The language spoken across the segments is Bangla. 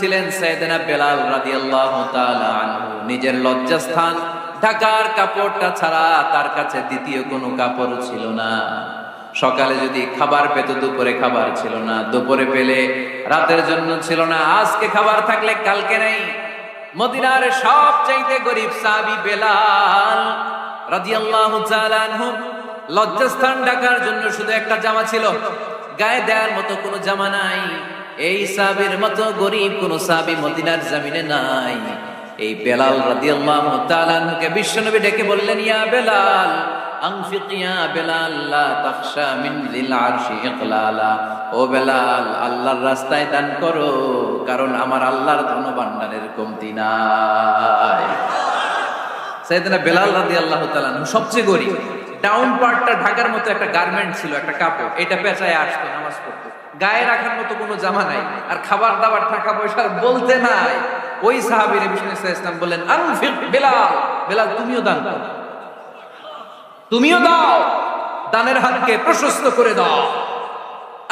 ছিলেন সাইয়েদনা বেলাল রাদিয়াল্লাহু তাআলা আনহু। নিজের লজ্জাস্থান, ঢাকার কাপড়টা ছাড়া তার কাছে দ্বিতীয় কোনো কাপড় ছিল না। সকালে যদি খাবার পেত, দুপুরে খাবার ছিল না। দুপুরে পেলে রাতের জন্য ছিল না। আজকে খাবার থাকলে কালকে নেই। মদিনার সব চাইতে গরিব সাহাবী বেলাল রাদিয়াল্লাহু তাআলা আনহু। লজ্জাস্থান ঢাকার জন্য শুধু একটা জামা ছিল। গায়ে দেওয়ার মতো কোনো জামা নাই। এই সাহাবীর মতো গরিব কোন সাবি মদিনার জামিনে নাই। এই বেলাল রাদিয়াল্লাহু তাআলা আনহুকে বিশ্বনবী ডেকে বললেন, ইয়া বেলাল আনফিক ইয়া বেলাল, লা তাখশা মিন যিল আরশি ইকলালা। ও বেলাল, আল্লাহর রাস্তায় দান করো, কারণ আমার আল্লাহর ধন ভাণ্ডারের কমতি নাই। সাইয়েদনা বেলাল রাদিয়াল্লাহু তাআলা সবচেয়ে গরিব। ডাউন পার্টটা ঢাকার মতো একটা গার্মেন্ট ছিল, একটা কাপড়, এটা পেঁচায় আসতো, নামাজ পড়তো। গায়ে রাখার মতো কোনো জামা নাই, আর খাবার দাবার, টাকা পয়সার বলতে নাই। ওই সাহাবীর বিষ্ণু ইসলাম বললেন বেলাল বেলাল, তুমিও দান তুমিও দাও, দানের হাতকে প্রশস্ত করে দাও।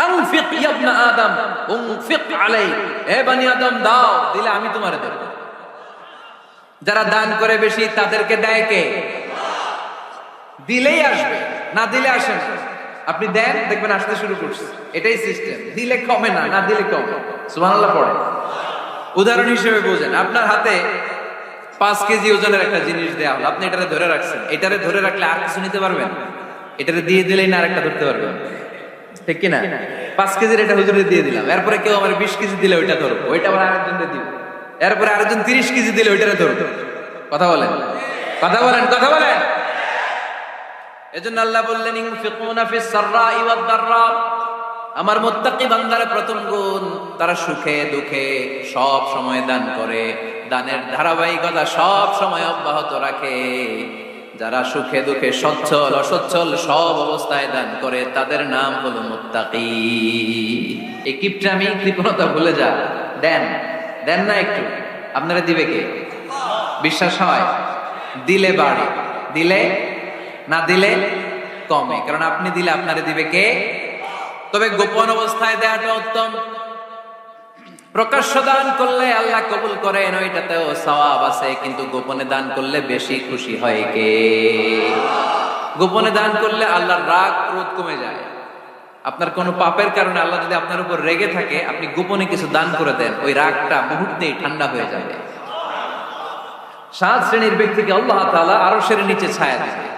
আনফিক ইবনা আদম, উনফিক আলাই এ বানি আদম, দাও, দিলে আমি তোমারে দেব। যারা দান করে বেশি, তাদেরকে দেয় কে? দিলেই আসবে, না দিলে আসে না। আপনি দেন, দেখবেন আসতে শুরু করছে। এটাই সিস্টেম দিলে কমে না না দিলে কমে। সুবহানাল্লাহ, পড়ে। উদাহরণ হিসেবে বোঝেন, আপনার হাতে পাঁচ কেজি ওজনের একটা জিনিস দেওয়া হলো। আপনি এটারে ধরে রাখছেন। এটারে ধরে রাখলে আর কিছু নিতে পারবেন? এটারে দিয়ে দিলেই না আরেকটা ধরতে পারবেন। ঠিক কিনা? পাঁচ কেজির এটা হুজুরে দিয়ে দিলাম। এরপরে কেউ আমার বিশ কেজি দিলে ওইটা ধরবো। ওইটা আবার আরেকজনকে দিব। এরপরে আরেকজন তিরিশ কেজি দিলে ওইটারে ধরবো। কথা বলেন? কথা বলেন কথা বলেন। এজন্য আল্লাহ বললেন, ইনফিকুনা ফিস সাররাই ওয়াদ দাররা। আমার মুত্তাকি বান্দার প্রথম গুণ, তারা সুখে দুঃখে সব সময় দান করে, দানের ধারাবাহিকতা সব সময় অব্যাহত রাখে। যারা সুখে দুঃখে সচ্ছল, অসচ্ছল সব অবস্থায় দান করে, তাদের নাম হলো মুত্তাকি। এই কিপটামি কৃপণতা ভুলে যা। দেন দেন না একটু। আপনারা দিবে কে? বিশ্বাস হয়? দিলে বাড়ে। দিলে না দিলে কমে। কারণ আপনি দিলে আপনারে দিবে কে? তবে গোপন অবস্থায় দেওয়াটা উত্তম। প্রকাশ্য দান করলে আল্লাহ কবুল করেন, ওইটাতেও সওয়াব আছে, কিন্তু গোপনে দান করলে বেশি খুশি হয় কে? গোপনে দান করলে আল্লাহর রাগ ক্রোধ কমে যায়। আপনার কোনো পাপের কারণে আল্লাহ যদি আপনার উপর রেগে থাকে, আপনি গোপনে কিছু দান করে দেন, ওই রাগটা মুহূর্তেই ঠান্ডা হয়ে যাবে। সাত শ্রেণির ব্যক্তিকে আল্লাহ তাআলা আরও শ্রেণির নিচে ছায়া দেবে।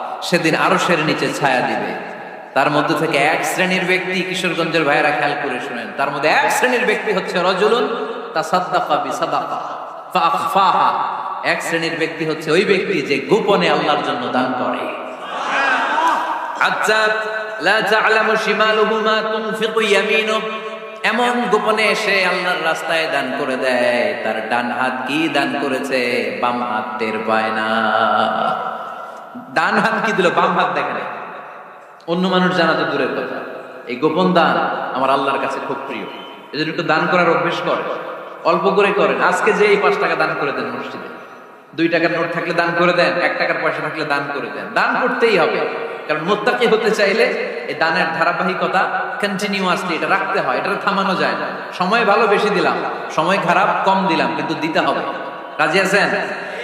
সেদিন আরশের নিচে ছায়া দিবে। তার মধ্যে থেকে এক শ্রেণির ব্যক্তি কিশোরগঞ্জের ভাইয়েরা খেয়াল করে শুনেন। তার মধ্যে এক শ্রেণির ব্যক্তি হচ্ছে রজুলুন তা সাদ্দাফা বি সাদাফা এক শ্রেণির ব্যক্তি হচ্ছে ওই ব্যক্তি যে গোপনে আল্লাহর জন্য দান করে। আচ্ছা লা তা'লামু শিমালুহু মা তুনফিকু এমন গোপনে এসে আল্লাহর রাস্তায় দান করে দেয়। তার ডান হাত কি দান করেছে? বাম হাত টের পায় না। ডান হাত কি দিল, বাম হাত দেখে নাই। অন্য মানুষ জানা তো দূরের কথা। এই গোপন দান আমার আল্লাহর কাছে খুব প্রিয়। জন্য একটু দান করার অভ্যেস করেন। অল্প করে করেন। আজকে যে এই পাঁচ টাকা দান করে দেন মসজিদে। দুই টাকার নোট থাকলে দান করে দেন, এক টাকার পয়সা থাকলে দান করে দেন। দান করতেই হবে। কারণ মোত্তাকি হতে চাইলে এই দানের ধারাবাহিকতা কন্টিনিউয়াসলি এটা রাখতে হয় এটা থামানো যায় না। সময় ভালো বেশি দিলাম, সময় খারাপ কম দিলাম, কিন্তু দিতে হবে। রাজি আছেন?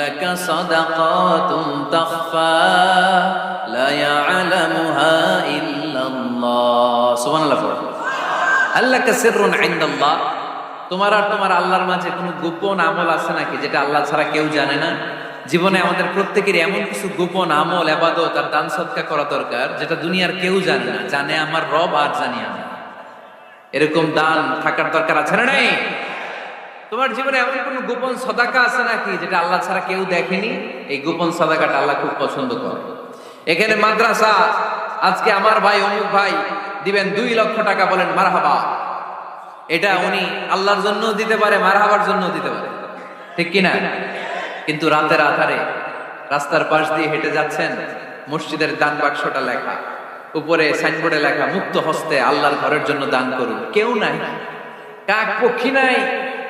لك صدقات تخفى لا يعلمها إلا الله سبحان الله فرق আল্লাহ কাসিরুন ইনদাল্লাহ তোমার আর তোমার আল্লাহর মাঝে কোনো গোপন আমল আছে নাকি যেটা আল্লাহ ছাড়া কেউ জানে না জীবনে আমাদের প্রত্যেকের এমন কিছু গোপন আমল আবাদত আর দান সৎকা করা দরকার যেটা দুনিয়ার কেউ জানে না জানে আমার রব আর জানি আমি এরকম দান থাকার দরকার আছে না নাই তোমার জীবনে এমন কোন গোপন সদাকা আছে নাকি যেটা আল্লাহ ছাড়া কেউ দেখেনি? এই গোপন সদাকাটা আল্লাহ খুব পছন্দ করে এখানে মাদ্রাসা, আজকে আমার ভাই অমুক ভাই দিবেন দুই লক্ষ টাকা বলেন মারহাবা। এটা উনি আল্লাহর জন্য দিতে পারে, মারহাবার জন্য দিতে পারে। ঠিক কিনা? কিন্তু রাতের আধারে রাস্তার পাশ দিয়ে হেঁটে যাচ্ছেন, মসজিদের দান বাক্সটা লেখা। উপরে সাইনবোর্ডে লেখা, মুক্ত হস্তে আল্লাহর ঘরের জন্য দান করুন। কেউ নাই। কাক পক্ষী নাই।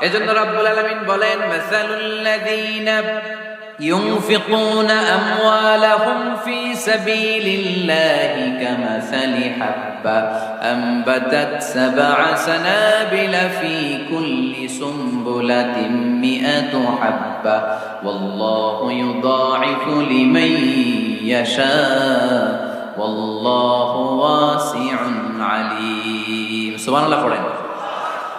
এজন্য রাব্বুল আলামিন বলেন মাসালুল্লাযীনা ينفقون أموالهم في سبيل الله كمثل حبة أنبتت سبع سنابل في كل سنبلة مئة حبة والله يضاعف لمن يشاء والله واسع عليم سبحان الله পড়েন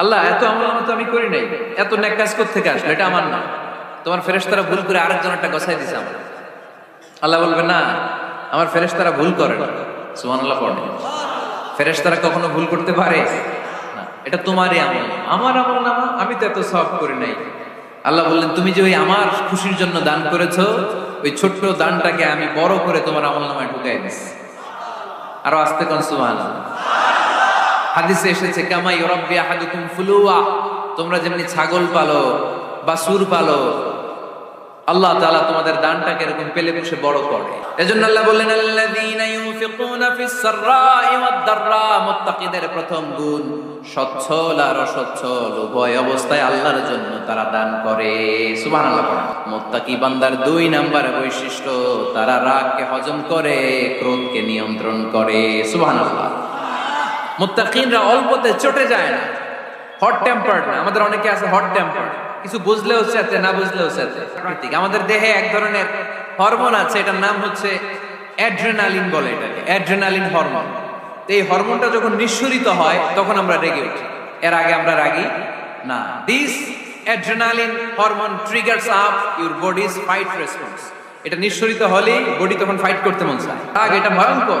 আল্লাহ, এত আমল তো আমি করি নাই। এত নেক কাজ থেকে আসলো? এটা আমার না। তোমার ফেরেশতারা ভুল করে আরেকজন একটা গছাই দিছে আমার আল্লাহ বলবে, না, আমার ফেরেশতারা ভুল করে না। সুবহানাল্লাহ পড়ে। ফেরেশতারা কখনো ভুল করতে পারে? না, এটা তোমারই আমল। আমার আমল নামা আমি তো এত সব করি নাই। আল্লাহ বললেন, তুমি যে ওই আমার খুশির জন্য দান করেছ, ওই ছোট্ট দানটাকে আমি বড় করে তোমার আমল নামায় ঢুকাই দিছি। আরও আস্তে কোন, সুবহানাল্লাহ। হাদিসে এসেছে কামাই রব্বি আহাদুকুম ফুলুয়া। তোমরা যেমনি ছাগল পালো বা সুর পালো, আল্লাহ তাআলা তোমাদের দানটাকে এরকম পেলে পুষে বড় করে। এজন্য আল্লাহ বললেন, আল্লাযীনা ইউনফিকুনা ফিস সাররাই ওয়াদ দাররা। মুত্তাকিদের প্রথম গুণ, সচ্ছল আর অসচ্ছল, উভয় অবস্থায় আল্লাহর জন্য তারা দান করে। সুবহানাল্লাহ মুত্তাকি বান্দার দুই নাম্বার বৈশিষ্ট্য, তারা রাগকে হজম করে, ক্রোধকে নিয়ন্ত্রণ করে। সুবহানাল্লাহ। মুত্তাকিনরা অল্পতে চটে যায় না। হট টেম্পার্ড না। আমাদের অনেকে আছে হট টেম্পার্ড কিছু বুঝলেও সাথে না বুঝলেও সাথে প্রাকৃতিক। আমাদের দেহে এক ধরনের হরমোন আছে, এটার নাম হচ্ছে অ্যাড্রেনালিন বলে এটাকে। অ্যাড্রেনালিন হরমোন এই হরমোনটা যখন নিঃসরিত হয়, তখন আমরা রেগে উঠি। এর আগে আমরা রাগি? না। This adrenaline hormone triggers up your body's fight response এটা নিঃসরিত হলেই বডি তখন ফাইট করতে মন চায়। রাগ এটা ভয়ঙ্কর।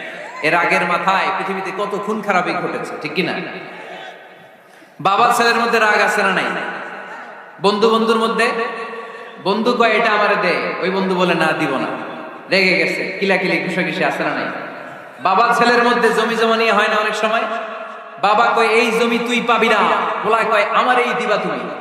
এর আগের মাথায় পৃথিবীতে কত খুন খারাপই ঘটেছে, ঠিক কিনা? বাবা ছেলের মধ্যে রাগ আছে না নাই? বন্ধু বন্ধুর মধ্যে? বন্ধু কয়, এটা আমারে দে, ওই বন্ধু বলে, না, দিব না। রেগে গেছে, কিলাকিলি, ঘুষাঘুষি আছে না নাই? বাবা ছেলের মধ্যে জমি জমা নিয়ে হয় না অনেক সময়? বাবা কয়, এই জমি তুই পাবি না। বলা কয় আমার এই দিবা তুমি।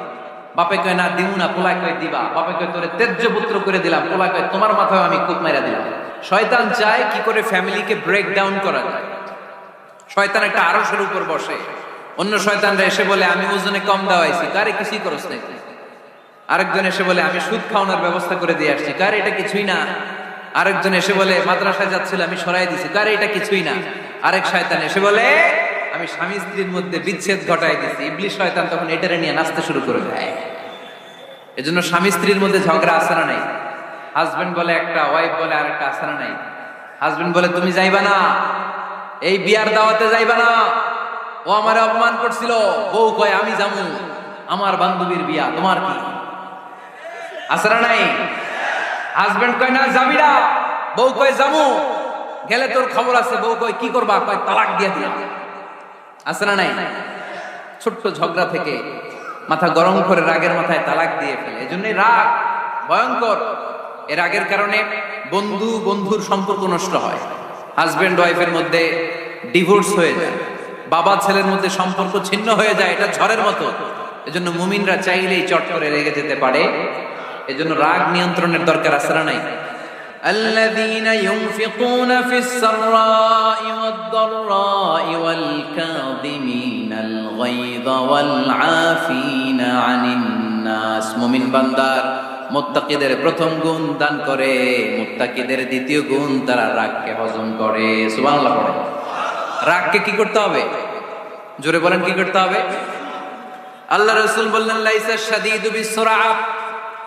বাপে কয়, না, দিমু না, পোলায় কয়, দিবা। বাপে কয়, তোরে তেজ্য পুত্র করে দিলাম। পোলায় কয়, তোমার মাথায় আমি কুপ মাইরা দিলাম। শয়তান চায় কি করে ফ্যামিলিকে ব্রেক ডাউন করা যায় শয়তান একটা আরসের উপর বসে। অন্য শয়তানরা এসে বলে, আমি ওজনে কম দেওয়াইছি। কারে কিছুই করস নাই। আরেকজন এসে বলে, আমি সুদ খাওয়ানোর ব্যবস্থা করে দিয়ে আসছি। কার এটা কিছুই না। আরেকজন এসে বলে, মাদ্রাসায় যাচ্ছিল, আমি সরাই দিছি। কার এটা কিছুই না। আরেক শয়তান এসে বলে আমি স্বামী স্ত্রীর মধ্যে বিচ্ছেদ ঘটাই দিছি। ইবলিশ শয়তান তখন এটারে নিয়ে নাচতে শুরু করে দেয়। এজন্য স্বামী স্ত্রীর মধ্যে ঝগড়া আসানা নাই? হাজবেন্ড বলে একটা ওয়াইফ বলে আর আরেকটা আসানা নাই? হাজবেন্ড বলে, তুমি যাইবা না। এই বিয়ার দাওয়াতে যাইবা না। ও আমার অপমান করছিল। বউ কয়, আমি যামু। আমার বান্ধবীর বিয়া, তোমার কি? আসারা নাই? হাজবেন্ড কয়, না, যাবি না। বউ কয়, যামু। গেলে তোর খবর আছে। বউ কয়, কি করবা? কয়, তালাক দিয়া দিয়া। আসারা নাই? ছোট্ট ঝগড়া থেকে মাথা গরম করে রাগের মাথায় তালাক দিয়ে ফেলে। এজন্যই রাগ ভয়ঙ্কর। এর রাগের কারণে বন্ধু বন্ধুর সম্পর্ক নষ্ট হয়। হাজব্যান্ড ওয়াইফের মধ্যে ডিভোর্স হয়ে যায়। বাবা ছেলের মধ্যে সম্পর্ক ছিন্ন হয়ে যায়, এটা ঝড়ের মতো। এজন্য মুমিনরা চাইলেই চট করে রেগে যেতে পারে। এজন্য রাগ নিয়ন্ত্রণের দরকার আছে না নাই? الذين ينفقون في السراء والضراء والكاظمين الغيظ والعافين عن الناس মুমিন বান্দার মুত্তাকিদের প্রথম গুণ দান করে মুত্তাকিদের দ্বিতীয় গুণ তারা রাগকে হজম করে সুবহানাল্লাহ পড়ে রাগকে কি করতে হবে জোরে বলেন কি করতে হবে আল্লাহ রসুল বললেন লাইসা শাদীদু বিসরা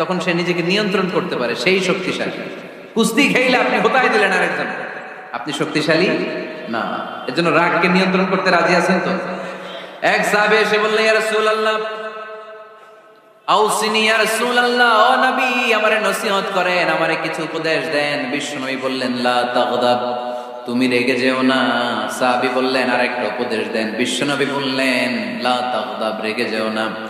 তখন সে নিজেকে নিয়ন্ত্রণ করতে পারে, সেই শক্তিশালী। কুস্তি খেইলে আপনি হোতায় দিলেন আরেকজন। আপনি শক্তিশালী? না। এজন্য রাগকে নিয়ন্ত্রণ করতে রাজি আছেন তো? এক সাহাবে এসে বললেন, ইয়া রাসূলুল্লাহ, আউসিনি, ইয়া রাসূলুল্লাহ, ও নবী, আমারে নসিহত করেন, আমারে কিছু উপদেশ দেন। বিষ্ণুনবী বললেন, লা তাগদাব, তুমি রেগে যেও না। সাহাবী বললেন, আরেকটা উপদেশ দেন। বিশ্বনবী বললেন, লা তাগদাব, রেগে যেও না।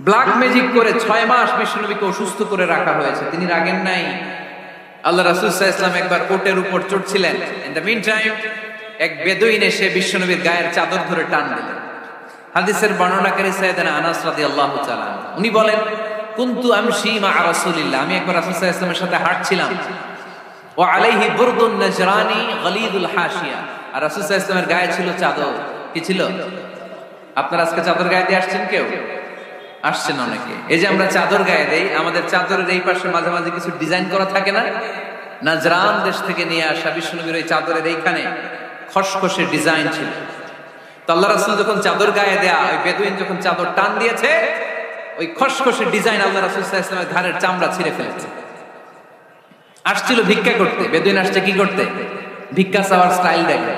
ব্ল্যাক ম্যাজিক করে ছয় মাস বিশ্বনবীকে অসুস্থ করে রাখা হয়েছে। তিনি রাগেন নাই। আল্লাহ রাসুল ইসলাম একবার কোটের উপর চড়ছিলেন। ইন দ্য মিন টাইম এক বেদুইন এসে বিশ্বনবীর গায়ের চাদর ধরে টান দিলেন। হাদিসের বর্ণনাকারী সাইয়েদানা আনাস রাদিয়াল্লাহু তাআলা উনি বলেন, কুনতু আমশি মা রাসূলিল্লাহ? আমি একবার রাসূল সাল্লাল্লাহু আলাইহি ওয়াসাল্লামের সাথে হাঁটছিলাম। ও আলাইহি বুরদুন নাজরানি গলিদুল হাশিয়া। আর রাসূল সাল্লাল্লাহু আলাইহি ওয়াসাল্লামের গায়ে ছিল চাদর। কি ছিল? আপনারা আজকে চাদর গায়ে দিয়ে আসছেন কেউ? আসছেন অনেকে। এই যে আমরা চাদর গায়ে দেই, আমাদের চাদরের এই পাশে মাঝে মাঝে কিছু ডিজাইন করা থাকে না? নাজরান দেশ থেকে নিয়ে আসা বিষ্ণুবীর ওই চাদরের এইখানে খসখসে ডিজাইন ছিল। তো আল্লাহ রাসুল যখন চাদর গায়ে দেয়া, ওই বেদুইন যখন চাদর টান দিয়েছে, ওই খসখসে ডিজাইন আল্লাহ রাসুল ইসলামের ঘাড়ের চামড়া ছিঁড়ে ফেলেছে। আসছিল ভিক্ষা করতে। বেদুইন আসছে কি করতে? ভিক্ষা চাওয়ার স্টাইল দেখে।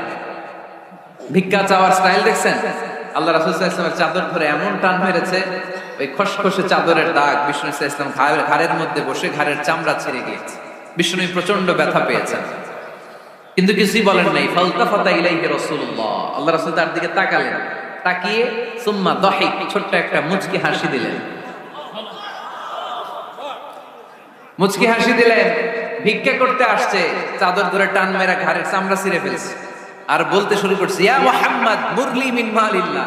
ভিক্ষা চাওয়ার স্টাইল দেখছেন? আল্লাহ রাসুল চাদর ধরে এমন টান মেরেছে ওই খসখসে চাদরের দাগ বিষ্ণু ইসলাম ঘাড়ের ঘাড়ের মধ্যে বসে ঘাড়ের চামড়া ছিঁড়ে গিয়েছে। বিষ্ণু প্রচণ্ড ব্যথা পেয়েছেন। কিন্তু কিছুই বলেন নাই ফালতা ফাতা ইলাইহি রাসূলুল্লাহ। আল্লাহ রাসূল তার দিকে তাকালেন, তাকিয়ে সুম্মা দহিক, ছোট্ট একটা মুচকি হাসি দিলেন। মুচকি হাসি দিলেন, ভিক্ষা করতে আসছে, চাদর ধরে টান মেরা ঘাড়ের চামড়া ছিঁড়ে ফেলছে। আর বলতে শুরু করছে, ইয়া মুরলি মিন মালিল্লাহ।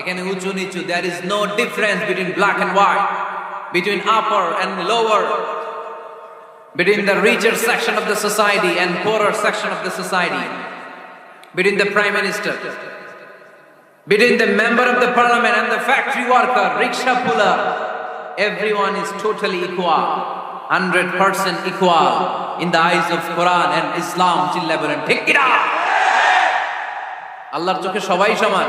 এখানে উঁচু নিচু there is no difference between black and white between upper and lower between the richer section of the society and poorer section of the society, between the prime minister, between the member of the parliament and the factory worker, rickshaw puller, everyone is totally equal, 100% equal in the eyes of Quran and Islam. চিল্লা বলেন ঠিক কিনা আল্লাহর চোখে সবাই সমান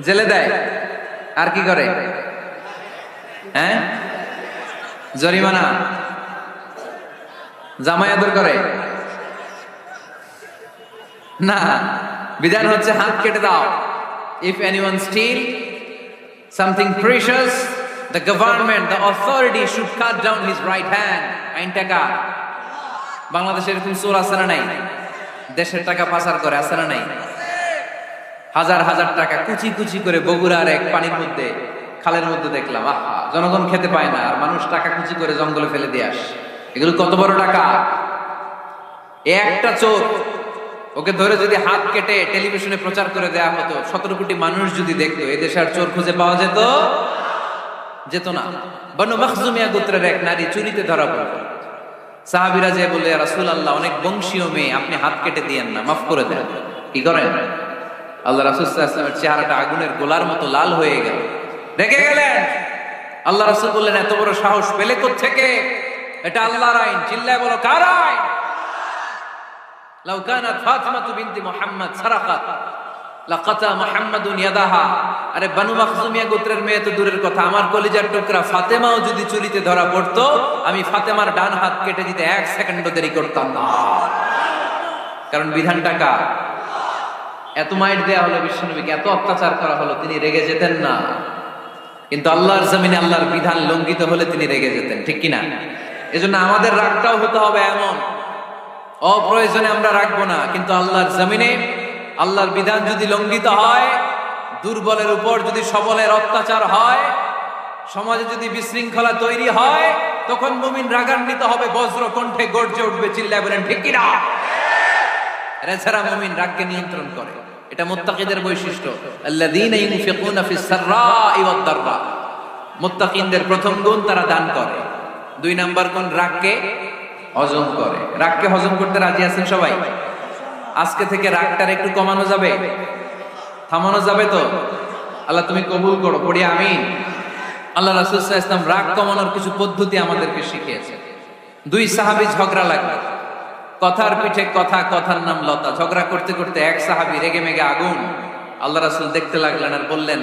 জেলে দেয়। আর কি করে? হ্যাঁ? জরিমানা। জামাই আদর করে। না, বিধান হচ্ছে হাত কেটে দাও। If anyone steal something precious the government the authority should cut down his right hand আইন টাকা। বাংলাদেশে এরকম চোর না নাই? দেশের টাকা পাচার করে না নাই? হাজার হাজার টাকা কুচি কুচি করে বগুড়ার এক পানির মধ্যে, খালের মধ্যে দেখলাম, আহা, জনগণ খেতে পায় না, আর মানুষ টাকা কুচি করে জঙ্গলে ফেলে দিয়ে আস। এগুলো কত বড় টাকা একটা চোর, ওকে ধরে যদি হাত কেটে টেলিভিশনে প্রচার করে দেয়া হতো, সতেরো কোটি মানুষ যদি দেখতো এদেশে আর চোর খুঁজে পাওয়া যেত? যেত না। বনু মখজুমিয়া গোত্রের এক নারী চুরিতে ধরা পড়ল সাহাবিরা যে বলে রাসুল আল্লাহ অনেক বংশীয় মেয়ে, আপনি হাত কেটে দিয়েন না, মাফ করে দেন। কি করেন? আল্লাহ রাসুল ইসলামের চেহারাটা আগুনের গোলার মতো লাল হয়ে গেল। রেগে গেলেন? আল্লাহ রাসুল বললেন, এত বড় সাহস পেলে থেকে এটা আল্লাহর আইন। চিল্লায় বলো, কার আইন? গোত্রের মেয়ে তো দূরের কথা। আমার কলিজার টুকরা ফাতেমাও যদি চুরিতে ধরা পড়তো, আমি ফাতেমার ডান হাত কেটে দিতে এক করতাম না। কারণ বিধানটা কার? এত মাইট দেয়া হলো বিশ্বনবীকে, এত অত্যাচার করা হলো, তিনি রেগে যেতেন না। কিন্তু আল্লাহর জমিনে আল্লাহর বিধান লঙ্ঘিত হলে তিনি রেগে যেতেন, ঠিক কিনা? এজন্য আমাদের রাগটাও হতে হবে এমন। অপ্রয়োজনে আমরা রাখব না, কিন্তু আল্লাহর জমিনে আল্লাহর বিধান যদি লঙ্ঘিত হয়, দুর্বলের উপর যদি সবলের অত্যাচার হয়, সমাজে যদি বিশৃঙ্খলা তৈরি হয়, তখন মুমিন রাগান্বিত হবে বজ্র কণ্ঠে গর্জে উঠবে, চিল্লায় বলেন, ঠিক কিনা? এছাড়া মুমিন রাগকে নিয়ন্ত্রণ করে। এটা মুত্তাকিদের বৈশিষ্ট্য। আল্লাযীনা প্রথম গুণ তারা দান করে। দুই নাম্বার গুণ রাগকে হজম করে। রাগকে হজম করতে রাজি আছেন সবাই? আজকে থেকে রাগটার একটু কমানো যাবে? থামানো যাবে তো? আল্লাহ তুমি কবুল করো, পড়ি আমি আল্লাহ রাসূল ওয়াসাল্লাম রাগ কমানোর কিছু পদ্ধতি আমাদেরকে শিখিয়েছে দুই সাহাবী ঝগড়া লাগল। কথার পিঠে কথা, কথার নাম লতা। ঝগড়া করতে করতে এক সাহাবি রেগে মেগে আগুন। আল্লাহ রাসুল দেখতে লাগলেন আর বললেন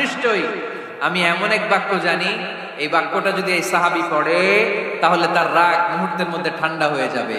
নিশ্চয়ই, আমি এমন এক বাক্য জানি, এই বাক্যটা যদি এই সাহাবি পড়ে, তাহলে তার রাগ মুহূর্তের মধ্যে ঠান্ডা হয়ে যাবে।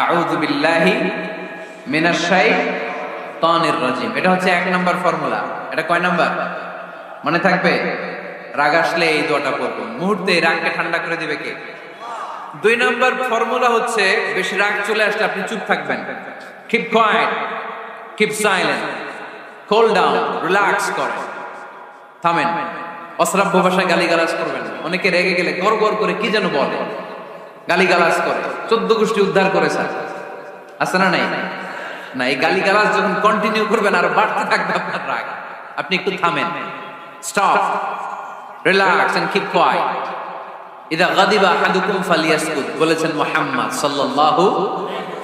আউযু বিল্লাহি মিনাশ শাইতানির রাজিম। এটা হচ্ছে এক নাম্বার ফর্মুলা। এটা কয় নাম্বার? মনে থাকবে? রাগ আসলে এই দোয়াটা পড়ব। মুহূর্তে রাগকে ঠান্ডা করে দিবে কে? দুই নাম্বার ফর্মুলা হচ্ছে, বেশি রাগ চলে আসলে আপনি চুপ থাকবেন। Keep quiet keep silent cool down relax করেন। থামেন। অশ্রাব্য ভাষায় গালিগালাজ করবেন অনেকে রেগে গেলে গড় গড় করে কি যেন বলে। গালিগালাজ করে। চোদ্দ গোষ্ঠী উদ্ধার করেছে আছে না নাই? না, এই গালিগালাজ যখন কন্টিনিউ করবেন, আর বাড়তে থাকবে আপনার রাগ। আপনি একটু থামেন। Stop relax and keep quiet ইদা গাদিবা আহাদুকুম ফালিয়াসকুত বলেছেন মুহাম্মদ সাল্লাল্লাহু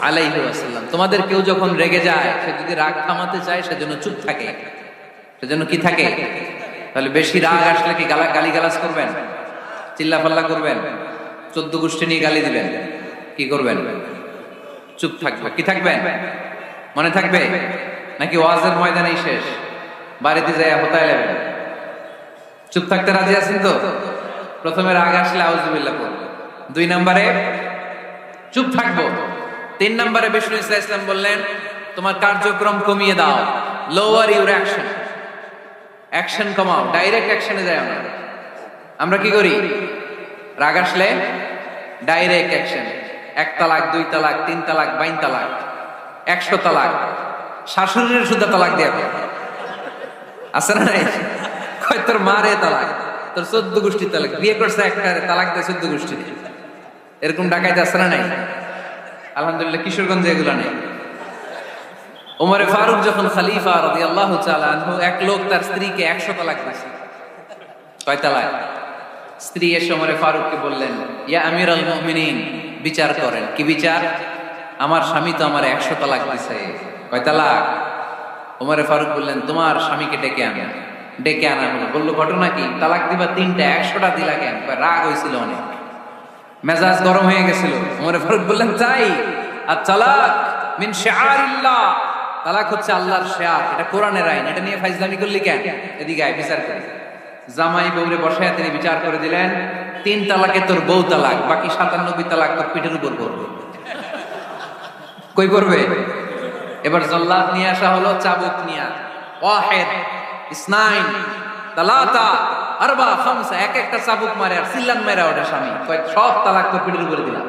আলাইহি ওয়াসাল্লাম। তোমাদের কেউ যখন রেগে যায়, সে যদি রাগ থামাতে চায় সেজন্য চুপ থাকে। সেজন্য কি থাকে? তাহলে বেশি রাগ আসলে কি গালা গালি গালাজ করবেন? চিল্লা পাল্লা করবেন? চোদ্দ গোষ্ঠী নিয়ে গালি দিবেন। কি করবেন? চুপ থাকবে। কি থাকবেন মনে থাকবে? নাকি ওয়াজের ময়দানেই শেষ? বাড়িতে যাই হতায় নেবেন। চুপ থাকতে রাজি আছেন তো? প্রথমে রাগ আসলে আউজুবিল্লাহ পড়ব দুই নম্বরে, চুপ থাকব। তিন নম্বরে বিষ্ণু ইসলাম ইসলাম বললেন, তোমার কার্যক্রম কমিয়ে দাও। লোয়ার ইউর অ্যাকশন অ্যাকশন কমাও। ডাইরেক্ট অ্যাকশনে যায় না আমরা কি করি? রাগ আসলে ডাইরেক্ট অ্যাকশন এক তালাক, দুই তালাক, তিন তালাক, বাইন তালাক। একশো তালাক। শাশুড়ির শুদ্ধ তালাক দিয়ে আছে না নাই? তোর মারে তালাক। তোর চোদ্দ গোষ্ঠী তালাক। বিয়ে করছে একটা তালাক দেয় চোদ্দ গোষ্ঠী এরকম ডাকাইতে আছে না নাই? আলহামদুলিল্লাহ, কিশোরগঞ্জে এগুলো নেই। ওমরে ফারুক যখন খালিফা রদি আল্লাহ আনহু, এক লোক তার স্ত্রীকে একশো তালাক দিয়েছে। কয় তালাক? স্ত্রী এসে ওমরে ফারুককে বললেন, ইয়া আমির আল মুমিনিন, বিচার করেন। কি বিচার? আমার স্বামী তো আমার একশো তালাক দিছে। কয় তালাক? ওমরে ফারুক বললেন, তোমার স্বামীকে ডেকে আনা। ডেকে আনা হলো। বলল, ঘটনা কি? তালাক দিবা তিনটা, একশোটা দিলা কেন? রাগ হয়েছিল অনেক। মেজাজ গরম হয়ে গেছিল। ওমরে ফারুক বললেন তাই আর তালাক? মিন শিআরিল্লাহ। তালাক হচ্ছে আল্লাহর শেয়ার। এটা কোরআনের আইন। এটা নিয়ে ফাইজলামি করলি কেন? এদিকে বিচার করে। জামাই বউরে বসায় তিনি বিচার করে দিলেন, তিন তালাকে তোর বউ তালাক, বাকি সাতানব্বই তালাক তোর পিঠের উপর করবে কই করবে এবার জল্লাদ নিয়ে আসা হলো, চাবুক নিয়া। ওয়াহেদ, ইসনাইন, তালাতা, আরবা, খামসা, এক একটা চাবুক মারে আর সিল্লান মেরা ওটা স্বামী। কয় সব তালাক তোর পিঠের উপরে দিলাম।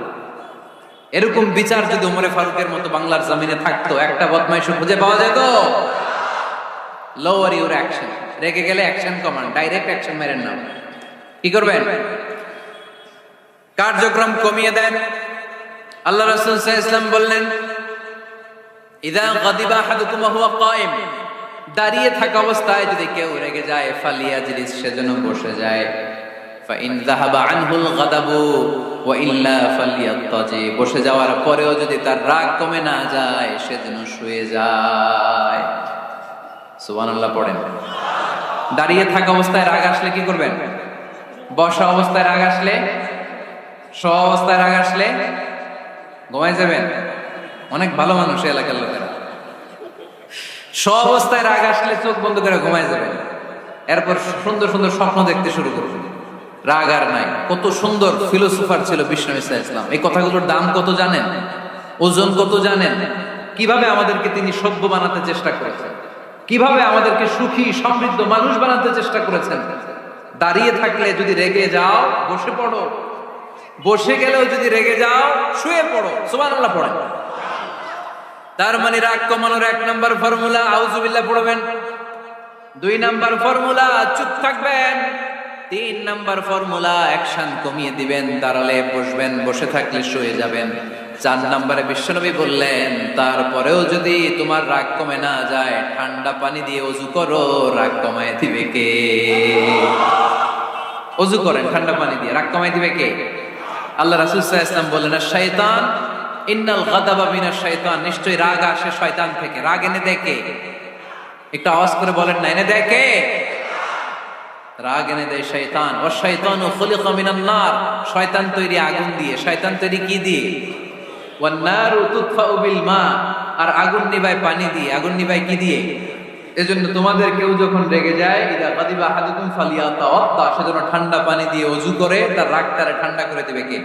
এরকম বিচার যদি ওমরে ফারুকের মতো বাংলার জমিনে থাকতো, একটা বদমাইশ খুঁজে পাওয়া যেত? লোয়ার ইউর অ্যাকশন রেগে গেলে অ্যাকশন কমান ডাইরেক্ট অ্যাকশন মেরেন না কি করবেন? কার্যক্রম কমিয়ে দেন। আল্লাহ রাসূল সাল্লাল্লাহু বললেন, ইদা কায়েম। দাঁড়িয়ে থাকা অবস্থায় যদি কেউ রেগে যায়, ফালিয়া জিলিস সেজন্য বসে যায়। ফাইন যাহাবা আনহুল গাদাবু ওয়া ইল্লা ফালিয়াত্তাজি। বসে যাওয়ার পরেও যদি তার রাগ কমে না যায় সেজন্য শুয়ে যায়। পড়েন। দাঁড়িয়ে থাকা অবস্থায় রাগ আসলে কি করবেন? বসা অবস্থায় রাগ আসলে শো অবস্থায় রাগ আসলে ঘুমাই যাবেন। অনেক ভালো মানুষ এলাকার লোকেরা। সব অবস্থায় রাগ আসলে চোখ বন্ধ করে ঘুমায় যাবেন। এরপর সুন্দর সুন্দর স্বপ্ন দেখতে শুরু করবেন। রাগ আর নাই। কত সুন্দর ফিলোসোফার ছিল বিষ্ণু ইসা ইসলাম। এই কথাগুলোর দাম কত জানেন? ওজন কত জানেন? কীভাবে আমাদেরকে তিনি সভ্য বানাতে চেষ্টা করেছেন? কীভাবে আমাদেরকে সুখী, সমৃদ্ধ মানুষ বানাতে চেষ্টা করেছেন? দাঁড়িয়ে থাকলে যদি রেগে যাও, বসে পড়ো। বসে গেলেও যদি রেগে যাও, শুয়ে পড়ো। সুবহানাল্লাহ পড়েন তার মানে রাগ কমানোর এক নম্বর ফর্মুলা আউজুবিল্লাহ পড়বেন। দুই নম্বর ফর্মুলা, চুপ থাকবেন। তিন নম্বর ফর্মুলা অ্যাকশন কমিয়ে দিবেন, দাঁড়ালে বসবেন, বসে থাকলে শুয়ে যাবেন। চার নম্বরে বিশ্বনবী বললেন, তারপরেও যদি তোমার রাগ কমে না যায়, ঠান্ডা পানি দিয়ে অজু করো, রাগ কমায় দিবে কে? অজু করেন, ঠান্ডা পানি দিয়ে, রাগ কমায় দিবে কে? আল্লাহ রাসুল ইসলাম বললেন শয়তান ইন্নাল গাদাবা মিনাশ শয়তান। নিশ্চয়ই রাগ আসে শয়তান থেকে। রাগ এনে দেখে একটু আওয়াজ করে বলেন না, এনে দেখে রাগ এনে দেয় শয়তান। ও শয়তান ও খুলিকা মিনান নার। শয়তান তৈরি আগুন দিয়ে। শয়তান তৈরি কি দিয়ে? মা আর আগুন নিভায় পানি দিয়ে, আগুন নিভায় কি দিয়ে? এজন্য তোমাদের কেউ যখন রেগে যায় সেজন্য ঠান্ডা পানি দিয়ে অজু করে, তার রাগটারে ঠান্ডা করে দেবে কে?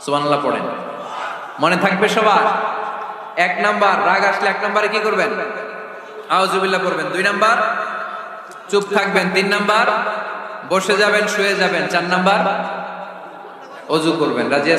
সুবহানাল্লাহ পড়েন। মনে থাকবে সবার? এক নাম্বার, রাগ আসলে এক নাম্বারে কি করবেন? আউজুবিল্লাহ করবেন দুই নাম্বার, চুপ থাকবেন। তিন নাম্বার, বসে যাবেন, শুয়ে যাবেন। চার নাম্বার, অজু করবেন। রাজি